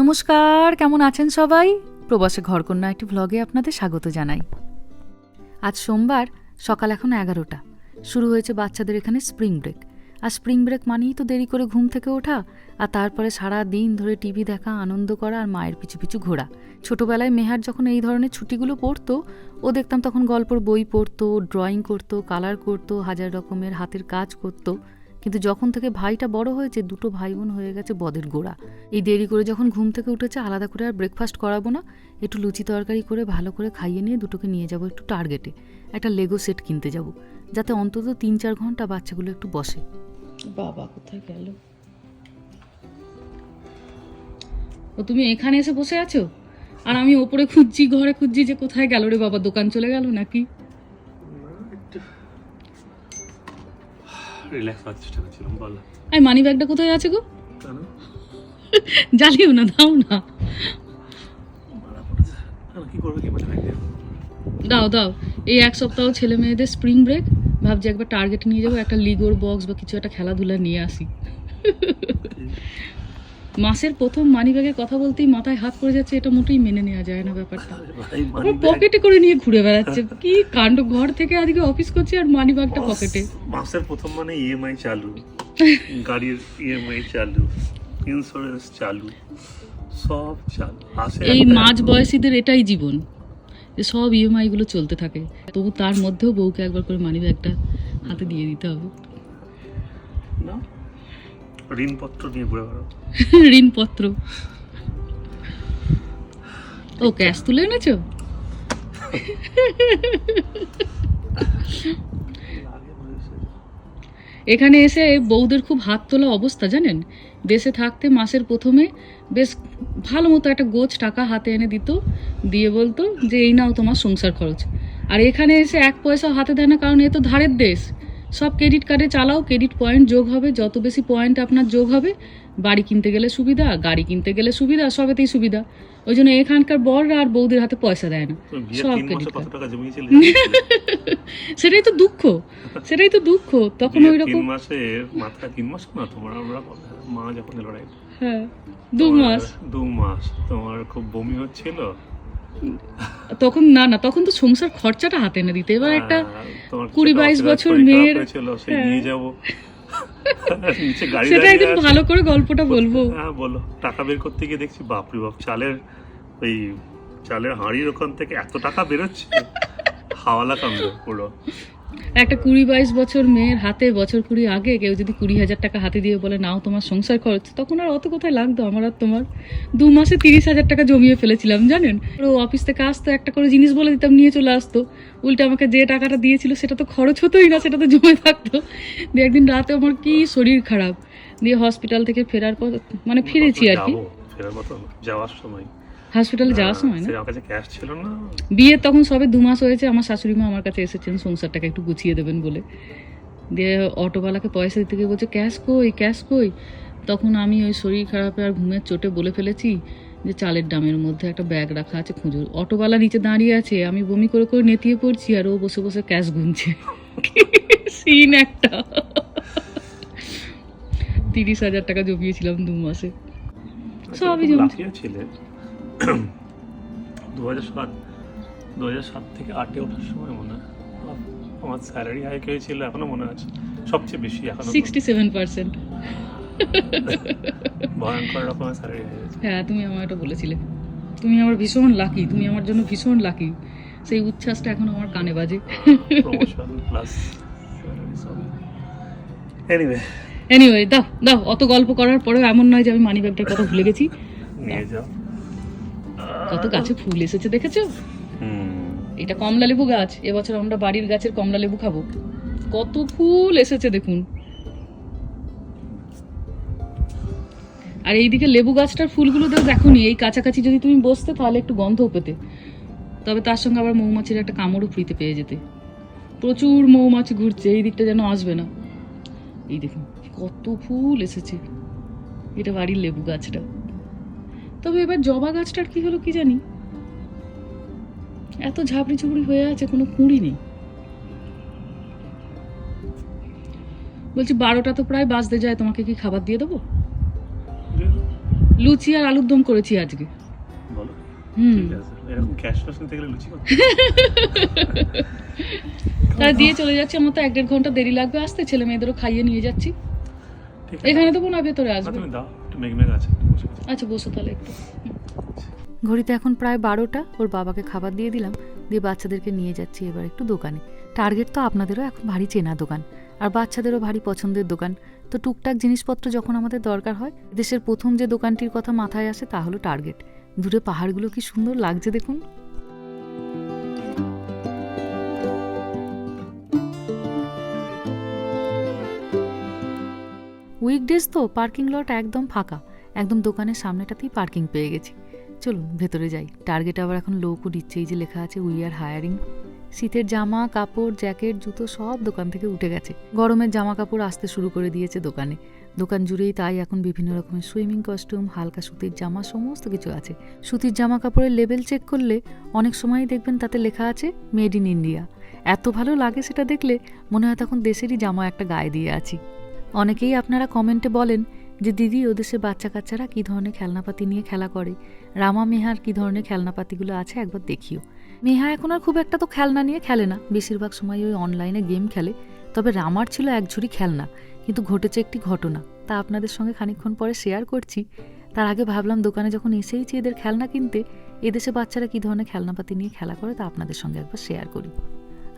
নমস্কার, কেমন আছেন সবাই? প্রবাসে ঘরকন্যা একটি ভ্লগে আপনাদের স্বাগত জানাই। আজ সোমবার, সকাল এখন এগারোটা। শুরু হয়েছে বাচ্চাদের এখানে স্প্রিং ব্রেক আর স্প্রিং ব্রেক মানেই তো দেরি করে ঘুম থেকে ওঠা, আর তারপরে সারা দিন ধরে টিভি দেখা, আনন্দ করা, আর মায়ের পিছু পিছু ঘোরা। ছোটবেলায় মেহার যখন এই ধরনের ছুটিগুলো পড়তো, ও দেখতাম তখন গল্পর বই পড়তো ড্রয়িং করতো কালার করতো, হাজার রকমের হাতের কাজ করতো। কিন্তু যখন থেকে ভাইটা বড় হয়েছে, দুটো ভাই বোন হয়ে গেছে বদের গোড়া। এই দেরি করে যখন ঘুম থেকে উঠেছে, আলাদা করে আর ব্রেকফাস্ট করাবো না। একটু লুচি তরকারি করে ভালো করে খাইয়ে নিয়ে দুটোকে নিয়ে যাব একটু টার্গেটে। একটা লেগো সেট কিনতে যাব, যাতে অন্তত তিন চার ঘণ্টা বাচ্চাগুলো একটু বসে। বাবা কোথায় গেল? ও, তুমি এখানে এসে বসে আছো? আর আমি ওপরে খুঁজছি, ঘরে খুঁজছি যে কোথায় গেল রে বাবা, দোকান চলে গেল নাকি? রিল্যাক্স চেষ্টা করছিলাম বল। এই মানি ব্যাগটা কোথায় আছে গো? জ্বালিও না দাও না। কি করবে কি দাও দাও। এই এক সপ্তাহ ছেলে মেয়েদের স্প্রিং ব্রেক ভাবছি একবার টার্গেট নিয়ে যাব একটা লিগোর বক্স বা কিছু একটা খেলাধুলা নিয়ে আসি। মাসের প্রথম মানি ব্যাগের কথা বলতেই মাথায় হাত পড়ে যাচ্ছে এটা মোটেই মেনে নেওয়া যায় না ব্যাপারটা। পকেটে করে নিয়ে ঘুরে বেড়াচ্ছে। কি কাণ্ড ঘর থেকে আজকে অফিস করছি আর মানি ব্যাগটা পকেটে। মাসের প্রথম মানে ইএমআই চালু গাড়ির ইএমআই চালু ইন্স্যুরেন্স চালু সব চালু। এই মাঝ বয়সীদের এটাই জীবন যে সব ইএমআই গুলো চলতে থাকে। তবু তার মধ্যেও বউকে একবার করে মানি ব্যাগটা হাতে দিয়ে দিতে হবে। না ঋণপত্র নিয়ে ঘুরে বেড়াও। ঋণপত্র। ও ক্যাশ তুলে এনেছো? এখানে এসে বউদের খুব হাত তোলা অবস্থা, জানেন? দেশে থাকতে মাসের প্রথমে বেশ ভালো মতো একটা গোছ টাকা হাতে এনে দিত, দিয়ে বলতো যে, এই নাও তোমার সংসার খরচ। আর এখানে এসে এক পয়সা হাতে দেয় না, কারণ এ তো ধারের দেশ। সব ক্রেডিট কার্ডে চালাও ক্রেডিট পয়েন্ট যোগ হবে যত বেশি পয়েন্ট আপনার যোগ হবে বাড়ি কিনতে গেলে সুবিধা গাড়ি কিনতে গেলে সুবিধা সবেতেই সুবিধা। ওই জন্য এখানকার বড়রা আর বউদের হাতে পয়সা দেয় না। সব ক্রেডিট সেটাই তো দুঃখ সেটাই তো দুঃখ। তখন ওই রকম মাসে মাথায় তিন মাস না তোমার আমরা মা যখন right? হ্যাঁ দু মাস। দু মাস তোমার খুব বমি হচ্ছিল? তখন না না তখন তো সংসার খরচাটা হাতে না দিতে। এবার একটা তোমার কুড়ি বাইশ বছর মেয়ের- হ্যাঁ। নিয়ে যাব। সেটা একদিন ভালো করে গল্পটা বলব। হ্যাঁ বলো। টাকা বের করতে গিয়ে দেখছি বাপরে বাপ চালের ওই চালের হাঁড়ির ওখান থেকে এত টাকা বেরোচ্ছে। হাওয়ালা কামড় পুরো। একটা কুড়ি বাইশ বছর মেয়ের হাতে বছর কুড়ি আগে কেউ যদি কুড়ি হাজার টাকা হাতে দিয়ে বলে নাও তোমার সংসার খরচ তখন আর অত কোথায় লাগতো? আমার আর তোমার দু মাসে তিরিশ হাজার টাকা জমিয়ে ফেলেছিলাম জানেন? ও অফিস থেকে আসতো একটা করে জিনিস বলে দিতাম নিয়ে চলে আসতো। উল্টে আমাকে যে টাকাটা দিয়েছিল সেটা তো খরচ হতোই না সেটা তো জমে থাকতো। দিয়ে একদিন রাতে আমার কি শরীর খারাপ। দিয়ে হসপিটাল থেকে ফেরার পর মানে ফিরেছি আর কি। যাওয়ার সময় হসপিটালে যাওয়ার সময় না? আমার কাছে ক্যাশ ছিল না। বিয়ের তখন সবে দু মাস হয়েছে আমার শাশুড়ি মা আমার কাছে এসেছেন সংসারটাকে একটু গুছিয়ে দেবেন বলে। দিয়ে অটোওয়ালাকে পয়সা দিতে গিয়ে বলছে ক্যাশ কই ক্যাশ কই? তখন আমি ওই শরীর খারাপে আর ঘুমের চোটে বলে ফেলেছি যে চালের ডামের মধ্যে একটা ব্যাগ রাখা আছে খুঁজো। অটোওয়ালা নিচে দাঁড়িয়ে আছে আমি বমি করে করে নেতিয়ে পড়ছি আর ও বসে বসে ক্যাশ গুনছে। সিন একটা। তিরিশ হাজার টাকা জমিয়েছিলাম দু মাসে। সবই জমছে। দু হাজার সাত দু হাজার সাত থেকে আটে ওঠার সময় মনে হয় আমার- স্যালারি হাইক হয়েছিল এখনও মনে আছে। সবচেয়ে বেশি এখনও সিক্সটি সেভেন পার্সেন্ট ভয়ঙ্কর রকমের স্যালারি হ্যাঁ তুমি আমার এটা বলেছিলে। তুমি আমার ভীষণ লাকি তুমি আমার জন্য ভীষণ লাকি সেই উচ্ছ্বাসটা এখন আমার কানে বাজে। প্রমোশন প্লাস এনিওয়ে এনিওয়ে দাও দাও অত গল্প করার পরেও এমন নয় যে আমি মানি ব্যাগটার কথা ভুলে গেছি। নিয়ে যাও। কত গাছে ফুল এসেছে দেখেছ? এটা কমলা লেবু গাছ। এবছর আমরা বাড়ির গাছের কমলা লেবু খাব। কত ফুল এসেছে দেখুন। আর এইদিকে লেবু গাছটার ফুলগুলো তো দেখোনি এই কাছাকাছি যদি তুমি বসতে তাহলে একটু গন্ধও পেতে। তবে তার সঙ্গে আবার মৌমাছির একটা কামড়ও ফ্রিতে পেয়ে যেতে। প্রচুর মৌমাছি ঘুরছে এই দিকটা যেন আসবে না। এই দেখুন কত ফুল এসেছে। এটা বাড়ির লেবু গাছটা। তবে এবার জবা গাছটার কি হলো কি জানি? এত ঝাপড়ি ঝুপড়ি হয়ে আছে কোনো কুঁড়ি নেই। বলছি বারোটা তো প্রায় বাজতে যায় তোমাকে কি খাবার দিয়ে দেবো? লুচি আর আলুর দম করেছি আজকে। হুম। আছে। তারা দিয়ে চলে যাচ্ছে আমার তো এক দেড় ঘণ্টা দেরি লাগবে আসতে ছেলে মেয়েদেরও খাইয়ে নিয়ে যাচ্ছি। এখানে দেবো না ভেতরে আসবে। তুমি দাও একটু মেঘমেঘ আছে। বসে বসে। আচ্ছা বসো তাহলে একটু। ঘড়িতে এখন প্রায় বারোটা, ওর বাবাকে খাবার দিয়ে দিলাম, দিয়ে বাচ্চাদেরকে নিয়ে যাচ্ছি এবার একটু দোকানে। টার্গেট তো আপনাদেরও এখন ভারী চেনা দোকান, আর বাচ্চাদেরও ভারী পছন্দের দোকান। তো টুকটাক জিনিসপত্র যখন আমাদের দরকার হয়, দেশের প্রথম যে দোকানটির কথা মাথায় আসে তা হলো টার্গেট দূরে পাহাড়গুলো কি সুন্দর লাগছে দেখুন। উইকডেজ তো পার্কিং লট একদম ফাঁকা। একদম দোকানের সামনেটাতেই পার্কিং পেয়ে গেছি। চলুন, ভেতরে যাই। টার্গেট আবার এখন লোকও দিচ্ছে এই যে লেখা আছে উই আর হায়ারিং শীতের জামা, কাপড়, জ্যাকেট, জুতো সব দোকান থেকে উঠে গেছে। গরমের জামা কাপড় আসতে শুরু করে দিয়েছে দোকানে। দোকান জুড়েই তাই এখন বিভিন্ন রকমের সুইমিং কস্টিউম, হালকা সুতির জামা, সমস্ত কিছু আছে। সুতির জামা কাপড়ের লেবেল চেক করলে অনেক সময়ই দেখবেন তাতে লেখা আছে মেড ইন ইন্ডিয়া এত ভালো লাগে সেটা দেখলে মনে হয় তখন দেশেরই জামা একটা গায়ে দিয়ে আছি। অনেকেই আপনারা কমেন্টে বলেন যে দিদি ওদেশের বাচ্চা কাচ্চারা কী ধরনের খেলনাপাতি নিয়ে খেলা করে? রামা মেহার কী ধরনের খেলনাপাতিগুলো আছে একবার দেখিও। মেহা এখন আর খুব একটা তো খেলনা নিয়ে খেলে না। বেশিরভাগ সময় ওই অনলাইনে গেম খেলে। তবে রামার ছিল এক ঝুড়ি খেলনা, কিন্তু ঘটেছে একটি ঘটনা। তা আপনাদের সঙ্গে খানিকক্ষণ পরে শেয়ার করছি। তার আগে ভাবলাম দোকানে যখন এসেইছি এদের খেলনা কিনতে, এদেশে বাচ্চারা কী ধরনের খেলনাপাতি নিয়ে খেলা করে তা আপনাদের সঙ্গে একবার শেয়ার করি।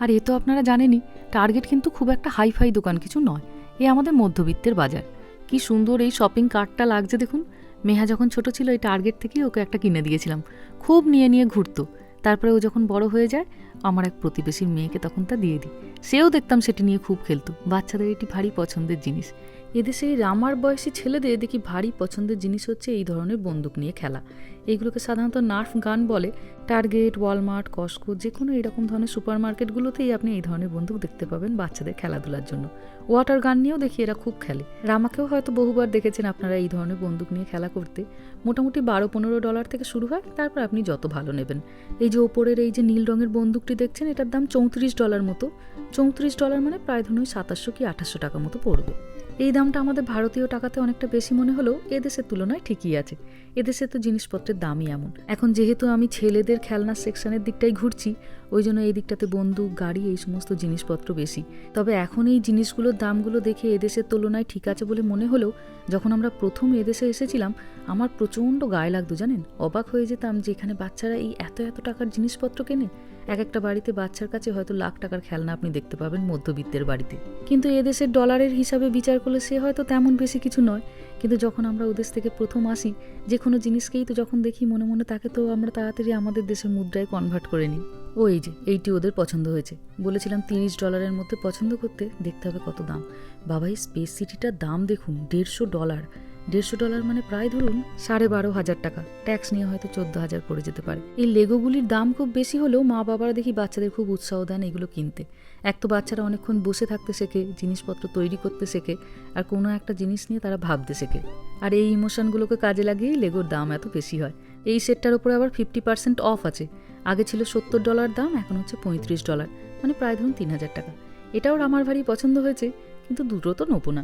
আর এ তো আপনারা জানেনই টার্গেট কিন্তু খুব একটা হাইফাই দোকান কিছু নয়। এ আমাদের মধ্যবিত্তের বাজার। কি সুন্দর এই শপিং কার্টটা লাগছে দেখুন। মেহা যখন ছোট ছিল, এই টার্গেট থেকেই ওকে একটা কিনে দিয়েছিলাম। খুব নিয়ে নিয়ে ঘুরতো। তারপরে ও যখন বড় হয়ে যায়, আমার এক প্রতিবেশীর মেয়েকে তখন তা দিয়ে দিই। সেও দেখতাম সেটি নিয়ে খুব খেলতো। বাচ্চাদের এটি ভারী পছন্দের জিনিস। এদেশে এই রামার বয়সী ছেলেদের দেখি ভারী পছন্দের জিনিস হচ্ছে এই ধরনের বন্দুক নিয়ে খেলা। এইগুলোকে সাধারণত নার্ফ গান বলে। টার্গেট, ওয়ালমার্ট, কস্কো যে কোনো এরকম ধরনের সুপার মার্কেটগুলোতেই আপনি এই ধরনের বন্দুক দেখতে পাবেন বাচ্চাদের খেলাধুলার জন্য। ওয়াটার গান নিয়েও দেখি এরা খুব খেলে। রামাকেও হয়তো বহুবার দেখেছেন আপনারা এই ধরনের বন্দুক নিয়ে খেলা করতে। মোটামুটি বারো পনেরো ডলার থেকে শুরু হয়, তারপর আপনি যত ভালো নেবেন। এই যে ওপরের এই যে নীল রঙের বন্দুকটি দেখছেন, এটার দাম চৌত্রিশ ডলার মতো। চৌত্রিশ ডলার মানে প্রায় ধরুন সাতাশশো কি আঠাশশো টাকা মতো পড়বে। এই দামটা আমাদের ভারতীয় টাকাতে অনেকটা বেশি মনে হলেও এদেশের তুলনায় ঠিকই আছে। এদেশে তো জিনিসপত্রের দামই এমন। এখন যেহেতু আমি ছেলেদের খেলনা সেকশনের দিকটাই ঘুরছি ওই জন্য এই দিকটাতে বন্দুক, গাড়ি, এই সমস্ত জিনিসপত্র বেশি। তবে এখন এই জিনিসগুলোর দামগুলো দেখে এদেশের তুলনায় ঠিক আছে বলে মনে হলেও, যখন আমরা প্রথম এদেশে এসেছিলাম, আমার প্রচণ্ড গায়ে লাগতো জানেন? অবাক হয়ে যেতাম যে এখানে বাচ্চারা এই এত এত টাকার জিনিসপত্র কেনে। এক একটা বাড়িতে বাচ্চার কাছে হয়তো লাখ টাকার খেলনা আপনি দেখতে পাবেন মধ্যবিত্তের বাড়িতে। কিন্তু এদেশের ডলারের হিসাবে বিচার করলে সে হয়তো তেমন বেশি কিছু নয়। কিন্তু যখন আমরা ওদেশ থেকে প্রথম আসি, যে কোনো জিনিসকেই তো যখন দেখি মনে মনে তাকে তো আমরা তাড়াতাড়ি আমাদের দেশের মুদ্রায় কনভার্ট করে নিই। ও এই যে, এইটি ওদের পছন্দ হয়েছে। বলেছিলাম তিরিশ ডলারের মধ্যে পছন্দ করতে, দেখতে হবে কত দাম। বাবা, এই স্পেস সিটিটার দাম দেখুন, দেড়শো ডলার। দেড়শো ডলার মানে প্রায় ধরুন সাড়ে বারো হাজার টাকা। ট্যাক্স নিয়ে হয়তো চোদ্দ হাজার পড়ে যেতে পারে। এই লেগোগুলির দাম খুব বেশি হলেও মা বাবারা দেখি বাচ্চাদের খুব উৎসাহ দেন এগুলো কিনতে। এক তো বাচ্চারা অনেকক্ষণ বসে থাকতে শেখে, জিনিসপত্র তৈরি করতে শেখে, আর কোনো একটা জিনিস নিয়ে তারা ভাবতে শেখে। আর এই ইমোশনগুলোকে কাজে লাগিয়েই লেগোর দাম এত বেশি হয়। এই সেটটার উপরে আবার ফিফটি পার্সেন্ট অফ আছে। আগে ছিল সত্তর ডলার দাম, এখন হচ্ছে পঁয়ত্রিশ ডলার মানে প্রায় ধরুন তিন হাজার টাকা। এটাও আমার ভারী পছন্দ হয়েছে, কিন্তু দুটো তো নেব না।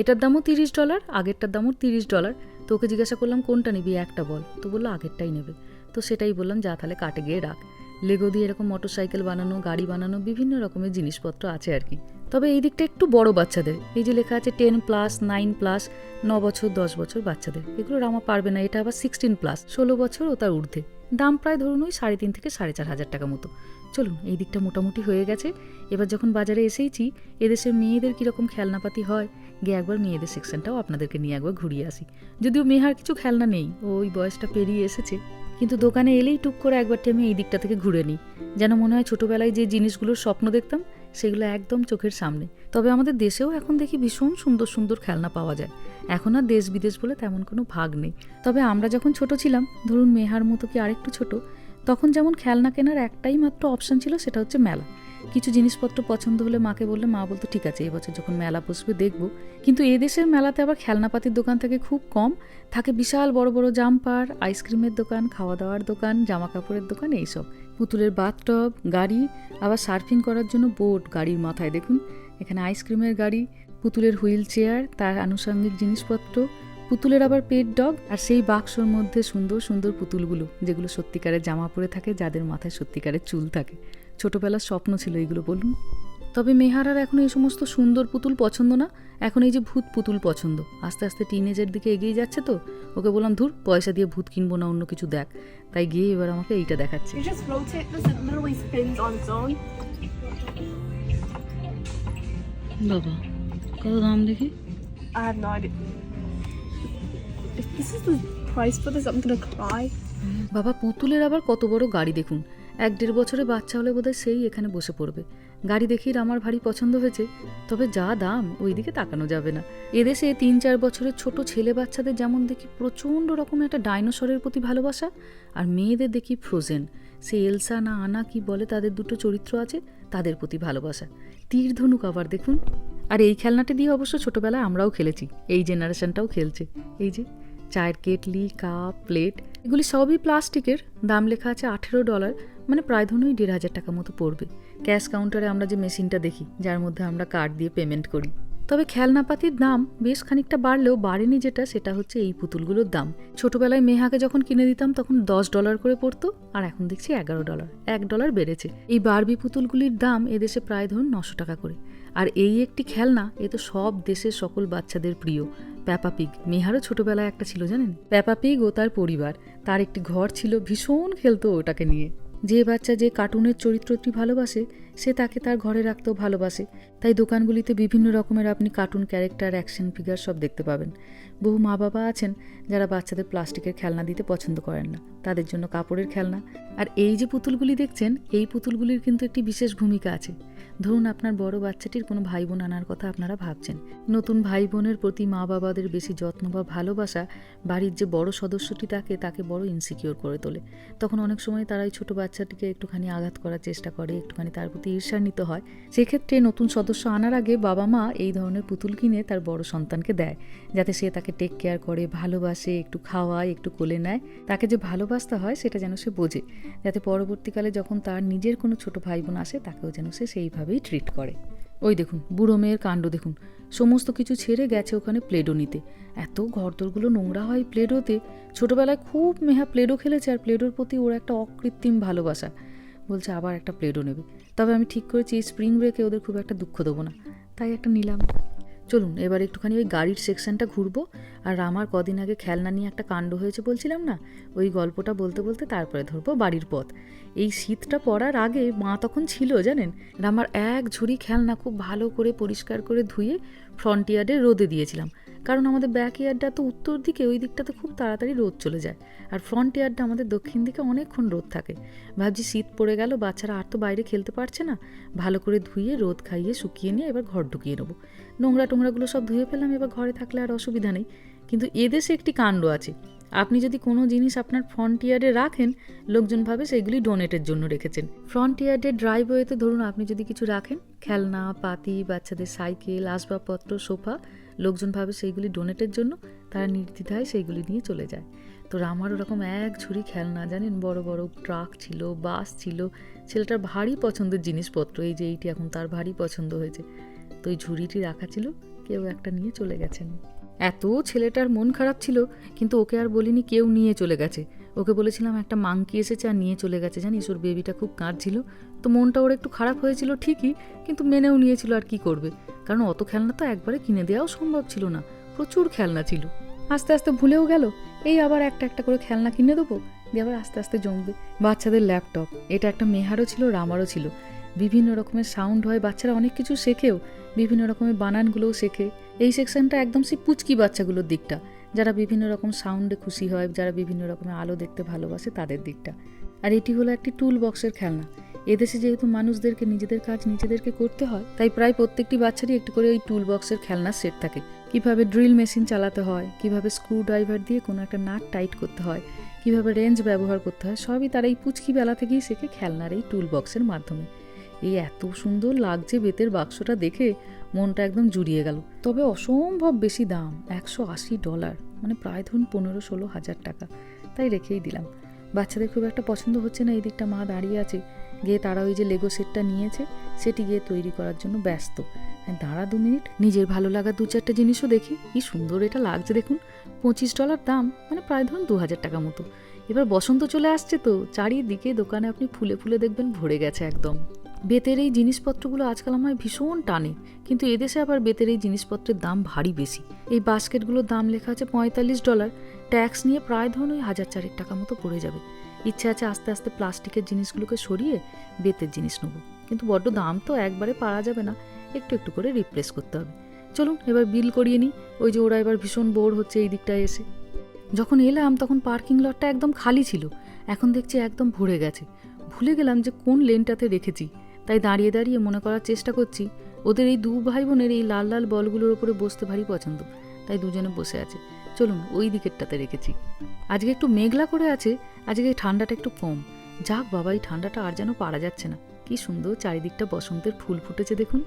এটার দামও তিরিশ ডলার, আগেরটার দামও তিরিশ ডলার। তো ওকে জিজ্ঞাসা করলাম, কোনটা নিবি? একটা বল। তো বলল, আগেরটাই নেবে। তো সেটাই বললাম, যা তাহলে কাটে গিয়ে রাখ। লেগো দিয়ে এরকম মোটর সাইকেল বানানো, গাড়ি বানানো, বিভিন্ন রকমের জিনিসপত্র আছে আর কি। তবে এই দিকটা একটু বড় বাচ্চাদের। এই যে লেখা আছে, টেন প্লাস, নাইন প্লাস, ন বছর, দশ বছর বাচ্চাদের। এগুলো রামা পারবে না, এটা আবার সিক্সটিন প্লাস, ষোলো বছর ও তার ঊর্ধ্বে। দাম প্রায় ধরুন ওই সাড়ে তিন থেকে সাড়ে চার হাজার টাকা মতো। চলুন, এই দিকটা মোটামুটি হয়ে গেছে। এবার যখন বাজারে এসেইছি এদেশের মেয়েদের কীরকম খেলনাপাতি হয়, গিয়ে একবার মেয়েদের সেকশনটাও আপনাদেরকে নিয়ে একবার ঘুরিয়ে আসি। যদিও মেহার কিছু খেলনা নেই ওই বয়সটা পেরিয়ে এসেছে। কিন্তু দোকানে এলেই টুক করে একবার আমি এই দিকটা থেকে ঘুরে নিই। যেন মনে হয় ছোটোবেলায় যে জিনিসগুলোর স্বপ্ন দেখতাম সেগুলো একদম চোখের সামনে। তবে আমাদের দেশেও এখন দেখি ভীষণ সুন্দর সুন্দর খেলনা পাওয়া যায়। এখন আর দেশ বিদেশ বলে তেমন কোনো ভাগ নেই। তবে আমরা যখন ছোট ছিলাম, ধরুন মেহার মতো কি আরেকটু ছোট, তখন যেমন খেলনা কেনার একটাই মাত্র অপশন ছিল সেটা হচ্ছে মেলা। কিছু জিনিসপত্র পছন্দ হলে মাকে বললে, মা বলতো, ঠিক আছে এবছর যখন মেলা বসবে দেখব। কিন্তু এদেশের মেলাতে আবার খেলনাপাতির দোকান থেকে খুব কম। থাকে বিশাল বড় বড় জাম্পার আইসক্রিমের দোকান, খাওয়া দাওয়ার দোকান জামা কাপড়ের দোকান, এইসব। পুতুলের বাথটব, গাড়ি, আবার সার্ফিং করার জন্য বোট, গাড়ির মাথায়। দেখুন, এখানে আইসক্রিমের গাড়ি, পুতুলের হুইল চেয়ার, তার আনুষঙ্গিক জিনিসপত্র, পুতুলের আবার পেট ডগ আর সেই বাক্সর মধ্যে সুন্দর সুন্দর পুতুলগুলো, যেগুলো সত্যিকারের জামা পরে থাকে, যাদের মাথায় সত্যিকারের চুল থাকে। ছোটবেলার স্বপ্ন ছিল এগুলো, বলুন। তবে মেহারার এখন এই সমস্ত সুন্দর পুতুল পছন্দ না। এখন এই যে ভূত পুতুল পছন্দ। আস্তে আস্তে টিনেজের দিকে এগিয়ে যাচ্ছে তো। ওকে বললাম ধুর পয়সা দিয়ে ভূত কিনবো না অন্য কিছু দেখ। তাই গিয়ে এবার আমাকে এইটা দেখাচ্ছে. বাবা কত দাম দেখি? I have no idea. If this is the price for this, I'm gonna cry. বাবা পুতুলের আবার কত বড় গাড়ি দেখুন। এক দেড় বছরে বাচ্চা হলে বোধহয় সেই এখানে বসে পড়বে। গাড়ি দেখেই আমার ভারী পছন্দ হয়েছে, তবে যা দাম, ওইদিকে তাকানো যাবে না। এদেশে তিন চার বছরের ছোট ছেলে বাচ্চাদের যেমন দেখি প্রচণ্ড রকম একটা ডাইনোসরের প্রতি ভালোবাসা, আর মেয়েদের দেখি ফ্রোজেন। সে এলসা না আনা কি বলে তাদের দুটো চরিত্র আছে, তাদের প্রতি ভালোবাসা। তীর ধনুক আবার দেখুন। আর এই খেলনাটি দিয়ে অবশ্য ছোটবেলায় আমরাও খেলেছি, এই জেনারেশনটাও খেলছে। এই যে, চায়ের কেটলি, কাপ, প্লেট, এগুলি সবই প্লাস্টিকের, দাম লেখা আছে আঠেরো ডলার মানে প্রায় ধরুন দেড় হাজার টাকা মতো পড়বে। ক্যাশ কাউন্টারে আমরা যে মেশিনটা দেখি, যার মধ্যে আমরা কার্ড দিয়ে পেমেন্ট করি। তবে খেলনাপাতির দাম বেশ খানিকটা বাড়লেও বাড়েনি যেটা, সেটা হচ্ছে এই পুতুলগুলোর দাম। ছোটবেলায় মেহাকে যখন কিনে দিতাম, তখন দশ ডলার করে পড়তো, আর এখন দেখছি এগারো ডলার। এক ডলার বেড়েছে। এই বারবি পুতুলগুলির দাম এদেশে প্রায় ধরুন নশো টাকা করে। আর এই একটি খেলনা এ তো সব দেশের সকল বাচ্চাদের প্রিয়। Papa pig. মেহারও ছোটবেলায় একটা ছিল, জানেন? প্যাপা পিগ ও তার পরিবার। তার একটি ঘর ছিল ভীষণ খেলতো ওটাকে নিয়ে। যে বাচ্চা যে কার্টুনের চরিত্রটি ভালোবাসে, সে তাকে তার ঘরে রাখতেও ভালোবাসে। তাই দোকানগুলিতে বিভিন্ন রকমের আপনি কার্টুন ক্যারেক্টার, অ্যাকশন ফিগার সব দেখতে পাবেন। বহু মা বাবা আছেন যারা বাচ্চাদের প্লাস্টিকের খেলনা দিতে পছন্দ করেন না। তাদের জন্য কাপড়ের খেলনা। আর এই যে পুতুলগুলি দেখছেন, এই পুতুলগুলির কিন্তু একটি বিশেষ ভূমিকা আছে। ধরুন আপনার বড় বাচ্চাটির কোনো ভাই বোন আনার কথা আপনারা ভাবছেন। নতুন ভাই বোনের প্রতি মা বাবাদের বেশি যত্ন বা ভালোবাসা বাড়ির যে বড় সদস্যটি তাকে তাকে বড় ইনসিকিওর করে তোলে। তখন অনেক সময় তারা এই ছোটো বাচ্চাটিকে একটুখানি আঘাত করার চেষ্টা করে, একটুখানি তার প্রতি ঈর্ষান্বিত হয়। সেক্ষেত্রে নতুন সদস্য আনার আগে বাবা মা এই ধরনের পুতুল কিনে তার বড় সন্তানকে দেয়, যাতে সে তাকে টেক কেয়ার করে, ভালোবাসে, একটু খাওয়ায়, একটু কোলে নেয়। তাকে যে ভালোবাসতে হয় সেটা যেন সে বোঝে, যাতে পরবর্তীকালে যখন তার নিজের কোনো ছোট ভাই বোন আসে তাকেও যেন সে সেইভাবেই ট্রিট করে। ওই দেখুন, বুড়ো মেয়ের কাণ্ড দেখুন। সমস্ত কিছু ছেড়ে গেছে ওখানে প্লেডো নিতে। এত ঘরদোরগুলো নোংরা হয় প্লেডোতে ছোটবেলায় খুব মেহা প্লেডো খেলেছে আর প্লেডোর প্রতি ওর একটা অকৃত্রিম ভালোবাসা। বলছে আবার একটা প্লেডো নেবে। তবে আমি ঠিক করেছি, এই স্প্রিং ব্রেকে ওদের খুব একটা দুঃখ দেবো না। তাই একটা নিলাম। চলুন, এবার একটুখানি ওই গাড়ির সেকশনটা ঘুরবো। আর আমার কদিন আগে খেলনা নিয়ে একটা কাণ্ড হয়েছে বলছিলাম না? ওই গল্পটা বলতে বলতে তারপরে ধরবো বাড়ির পথ। এই শীতটা পড়ার আগে মা তখন ছিল, জানেন? আমার এক ঝুড়ি খেলনা খুব ভালো করে পরিষ্কার করে ধুয়ে ফ্রন্ট ইয়ার্ডে রোদে দিয়েছিলাম। কারণ আমাদের ব্যাক ইয়ার্ডটা তো উত্তর দিকে, ওই দিকটাতে খুব তাড়াতাড়ি রোদ চলে যায়। আর ফ্রন্ট ইয়ার্ডটা আমাদের দক্ষিণ দিকে অনেকক্ষণ রোদ থাকে। ভাবছি শীত পড়ে গেল, বাচ্চারা আর তো বাইরে খেলতে পারছে না। ভালো করে ধুয়ে রোদ খাইয়ে শুকিয়ে নিয়ে এবার ঘর ঢুকিয়ে নেব। নোংরা টোংরাগুলো সব ধুয়ে ফেললাম, এবার ঘরে থাকলে আর অসুবিধা নেই। কিন্তু এদেশে একটি কাণ্ড আছে। আপনি যদি কোনো জিনিস আপনার ফ্রন্ট ইয়ার্ডে রাখেন, লোকজন ভাবে সেগুলি ডোনেটের জন্য রেখেছেন। ফ্রন্ট ইয়ার্ডের ড্রাইভওয়েতে ধরুন আপনি যদি কিছু রাখেন, খেলনা, পাতি, বাচ্চাদের সাইকেল, আসবাবপত্র, সোফা, লোকজন ভাবে সেইগুলি ডোনেটের জন্য, তারা নির্দ্বিধায় সেইগুলি নিয়ে চলে যায়। তো আমার ওরকম এক ঝুড়ি খেলনা, জানেন, বড় বড় ট্রাক ছিল, বাস ছিল, ছেলেটার ভারী পছন্দের জিনিসপত্র, এই যে এইটি এখন তার ভারী পছন্দ হয়েছে। তো ওই ঝুড়িটি রাখা ছিল, কেউ একটা নিয়ে চলে গেছেন। এত ছেলেটার মন খারাপ ছিল, কিন্তু ওকে আর বলিনি কেউ নিয়ে চলে গেছে। ওকে বলেছিলাম, একটা মাংকি এসেছে আর নিয়ে চলে গেছে, জানিস? ওর বেবিটা খুব কাঁদছিল। তো মনটা ওর একটু খারাপ হয়েছিল ঠিকই, কিন্তু মেনেও নিয়েছিল আর কি করবে। কারণ অত খেলনা তো একবারে কিনে দেওয়াও সম্ভব ছিল না। প্রচুর খেলনা ছিল। আস্তে আস্তে ভুলেও গেল, এই আবার একটা একটা করে খেলনা কিনে দেবো? দিয়ে আবার আস্তে আস্তে জমবে। বাচ্চাদের ল্যাপটপ, এটা একটা মেহারও ছিল, রামারও ছিল। বিভিন্ন রকমের সাউন্ড হয়, বাচ্চারা অনেক কিছু শেখেও, বিভিন্ন রকমের বানানগুলোও শেখে। এই সেকশনটা একদম সেই পুচকি বাচ্চাগুলোর দিকটা। যারা বিভিন্ন রকম সাউন্ডে খুশি হয়, যারা বিভিন্ন রকমের আলো দেখতে ভালোবাসে, তাদের দিকটা। আর এটি হলো একটি টুল বক্সের খেলনা। এদেশে যেহেতু মানুষদেরকে, নিজেদের কাজ নিজেদেরকে করতে হয়, তাই প্রায় প্রত্যেকটি বাচ্চারই একটি করে ওই টুল বক্সের খেলনার সেট থাকে। কীভাবে ড্রিল মেশিন চালাতে হয়, কীভাবে স্ক্রু ড্রাইভার দিয়ে কোনো একটা নাট টাইট করতে হয়, কীভাবে রেঞ্জ ব্যবহার করতে হয়, সবই তারা এই পুচকি বেলা থেকেই শেখে খেলনার এই টুল বক্সের মাধ্যমে। এই এত সুন্দর লাগছে বেতের বাক্সটা দেখে মনটা একদম জুড়িয়ে গেল। তবে অসম্ভব বেশি দাম, একশো আশি ডলার মানে প্রায় ধরুন পনেরো ষোলো হাজার টাকা। তাই রেখেই দিলাম। বাচ্চাদের খুব একটা পছন্দ হচ্ছে না এই দিকটা মা দাঁড়িয়ে আছে। গিয়ে তারা ওই যে লেগো সেটটা নিয়েছে, সেটি গিয়ে তৈরি করার জন্য ব্যস্ত। দাঁড়া দু মিনিট, নিজের ভালো লাগা দু চারটে জিনিসও দেখি। কি সুন্দর এটা লাগছে দেখুন। পঁচিশ ডলার দাম মানে প্রায় ধরুন দু হাজার টাকা মতো। এবার বসন্ত চলে আসছে তো, চারিদিকে দোকানে আপনি ফুলে ফুলে দেখবেন ভরে গেছে একদম। বেতের এই জিনিসপত্রগুলো আজকাল আমায় ভীষণ টানে, কিন্তু এদেশে আবার বেতের এই জিনিসপত্রের দাম ভারী বেশি। এই বাস্কেটগুলোর দাম লেখা আছে পঁয়তাল্লিশ ডলার, ট্যাক্স নিয়ে প্রায় ধরুন ওই হাজার চারেক টাকা মতো পড়ে যাবে। ইচ্ছে আছে আস্তে আস্তে প্লাস্টিকের জিনিসগুলোকে সরিয়ে বেতের জিনিস নেব। কিন্তু বড্ড দাম তো, একবারে পারা যাবে না। একটু একটু করে রিপ্লেস করতে হবে। চলুন, এবার বিল করিয়ে নিই। ওই যে ওরা এবার ভীষণ বোর হচ্ছে এই দিকটায় এসে। যখন এলাম, তখন পার্কিং লটটা একদম খালি ছিল। এখন দেখছি একদম ভরে গেছে। ভুলে গেলাম যে কোন লেনটাতে রেখেছি। তাই দাঁড়িয়ে দাঁড়িয়ে মনে করার চেষ্টা করছি, ওদের এই দু ভাই বোনের এই লাল লাল বলগুলোর ওপরে বসতে ভারী পছন্দ। তাই দুজনে বসে আছে। চলুন, ওই দিকেরটাতে রেখেছি। আজকে একটু মেঘলা করে আছে, আজকে ঠান্ডাটা একটু কম। যাক বাবা, এই ঠান্ডাটা আর যেন পারা যাচ্ছে না। কি সুন্দর চারিদিকটা বসন্তের ফুল ফুটেছে দেখুন।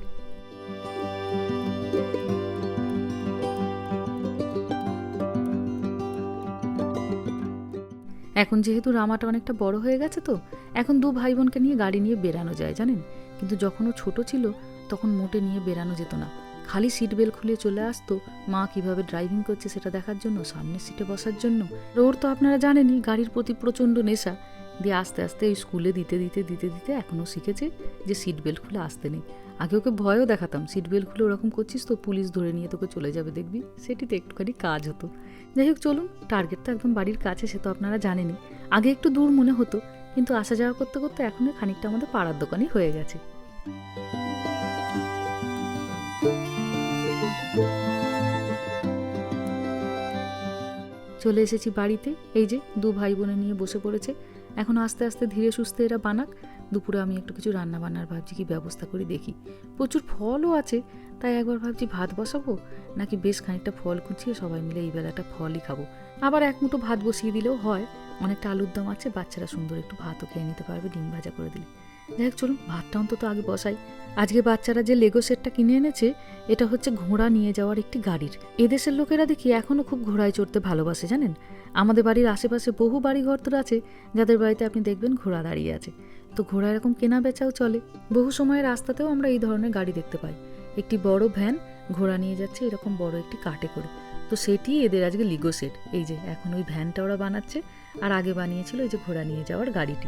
এখন যেহেতু রামাটা অনেকটা বড় হয়ে গেছে তো, এখন দু ভাই বোনকে নিয়ে গাড়ি নিয়ে বেরানো যায়, জানেন? কিন্তু যখন ও ছোট ছিল, তখন মোটে নিয়ে বেরানো যেত না। খালি সিট বেল খুলে চলে আসতো, মা কীভাবে ড্রাইভিং করছে সেটা দেখার জন্য, সামনের সিটে বসার জন্য। ওর তো আপনারা জানেনই, গাড়ির প্রতি প্রচণ্ড নেশা। দিয়ে আস্তে আস্তে ওই স্কুলে দিতে দিতে দিতে দিতে এখনও শিখেছে যে সিট বেল্ট খুলে আসতে নেই। আগে ওকে ভয়ও দেখাতাম সিট বেল্ট খুলে ওরকম করছিস তো পুলিশ ধরে নিয়ে তোকে চলে যাবে দেখবি। সেটিতে একটুখানি কাজ হতো। যাই হোক, চলুন টার্গেট তো একদম বাড়ির কাছে, সে তো আপনারা জানেনই। আগে একটু দূর মনে হতো, কিন্তু আসা যাওয়া করতে করতে এখনও খানিকটা আমাদের পাড়ার দোকানই হয়ে গেছে। চলে এসেছি বাড়িতে। এই যে দু ভাই বোনে নিয়ে বসে পড়েছে। এখন আস্তে আস্তে ধীরে সুস্থে এরা বানাক। দুপুরে আমি একটু কিছু রান্না বান্নার ভাবছি, কি ব্যবস্থা করে দেখি। প্রচুর ফলও আছে, তাই একবার ভাবছি ভাত বসাবো? নাকি বেশ খানিকটা ফল কুচিয়ে সবাই মিলে এই বেলাটা ফলই খাব? আবার এক মুঠো ভাত বসিয়ে দিলেও হয়। অনেকটা আলুর দম আছে, বাচ্চারা সুন্দর একটু ভাতও খেয়ে নিতে পারবে, ডিম ভাজা করে দিলে। যাই হোক চলুন, ভাতটা অন্তত আগে বসাই। আজকে বাচ্চারা যে লেগো সেটটা কিনে এনেছে, এটা হচ্ছে ঘোড়া নিয়ে যাওয়ার একটি গাড়ির। এদেশের লোকেরা দেখি এখনও খুব ঘোড়ায় চড়তে ভালোবাসে, জানেন? আমাদের বাড়ির আশেপাশে বহু বাড়ি ঘর তো আছে, যাদের বাড়িতে আপনি দেখবেন ঘোড়া দাঁড়িয়ে আছে। তো ঘোড়া এরকম কেনা বেচাও চলে। বহু সময় রাস্তাতেও আমরা এই ধরনের গাড়ি দেখতে পাই। একটি বড় ভ্যান ঘোড়া নিয়ে যাচ্ছে, এরকম বড় একটি কাটে করে। তো সেটি এদের আজকে লিগো সেট এই যে, এখন ওই ভ্যানটা ওরা বানাচ্ছে, আর আগে বানিয়েছিল এই যে ঘোড়া নিয়ে যাওয়ার গাড়িটি।